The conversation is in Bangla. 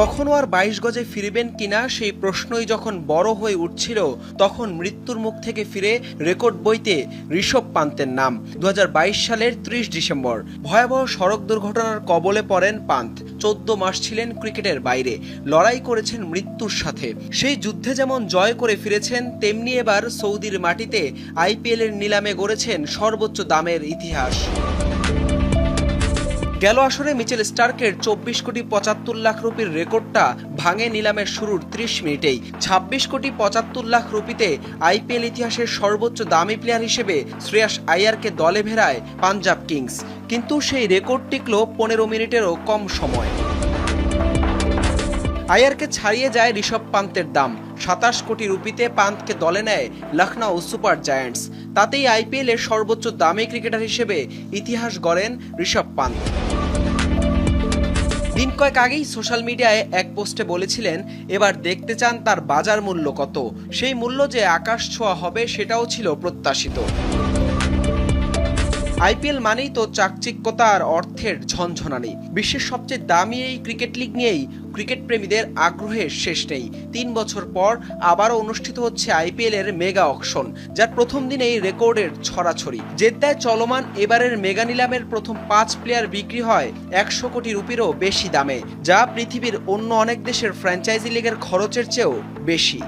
কখনো আর বাইশ গজে ফিরবেন কিনা সেই প্রশ্নই যখন বড় হয়ে উঠছিল, তখন মৃত্যুর মুখ থেকে ফিরে রেকর্ড বইতে ঋষভ পান্তের নাম। দু হাজার বাইশ সালের ত্রিশ ডিসেম্বর, ভয়াবহ সড়ক দুর্ঘটনার কবলে পড়েন পান্ত। চোদ্দ মাস ছিলেন ক্রিকেটের বাইরে। লড়াই করেছেন মৃত্যুর সাথে। সেই যুদ্ধে যেমন জয় করে ফিরেছেন, তেমনি এবার সৌদির মাটিতে আইপিএলের নিলামে গড়েছেন সর্বোচ্চ দামের ইতিহাস। গেল আসরে মিচেল স্টার্কের চব্বিশ কোটি পঁচাত্তর লাখ রুপির রেকর্ডটা ভাঙে নিলামের শুরুর ত্রিশ মিনিটেই। ছাব্বিশ কোটি পঁচাত্তর লাখ রুপিতে আইপিএল ইতিহাসের সর্বোচ্চ দামি প্লেয়ার হিসেবে শ্রেয়াস আইয়ারকে দলে ভেড়ায় পাঞ্জাব কিংস। কিন্তু সেই রেকর্ড টিকল পনেরো মিনিটেরও কম সময়। আয়ারকে ছাড়িয়ে যায় ঋষভ পান্তের দাম। সাতাশ কোটি রুপিতে পান্তকে দলে নেয় লখনৌ সুপার জায়ান্টস। তাতেই আইপিএল এর সর্বোচ্চ দামি ক্রিকেটার হিসেবে ইতিহাস গড়েন ঋষভ পান্ত। দিন কয়েক আগেই সোশ্যাল মিডিয়ায় এক পোস্টে বলেছিলেন, এবার দেখতে চান তার বাজার মূল্য কত। সেই মূল্য যে আকাশ ছোঁয়া হবে সেটাও ছিল প্রত্যাশিত। আইপিএল মানেই তো চাকচিক্যতা আর অর্থের ঝনঝনানি। বিশ্বের সবচেয়ে দামি এই ক্রিকেট লিগ নিয়েই ক্রিকেট প্রেমীদের আগ্রহের শেষ নেই। তিন বছর পর আবারও অনুষ্ঠিত হচ্ছে আইপিএল এর মেগা অকশন, যার প্রথম দিনেই রেকর্ডের ছড়াছড়ি। জেদ্দায় চলমান এবারের মেগা নিলামের প্রথম পাঁচ প্লেয়ার বিক্রি হয় একশো কোটি রুপিরও বেশি দামে, যা পৃথিবীর অন্য অনেক দেশের ফ্র্যাঞ্চাইজি লিগের খরচের চেয়েও বেশি।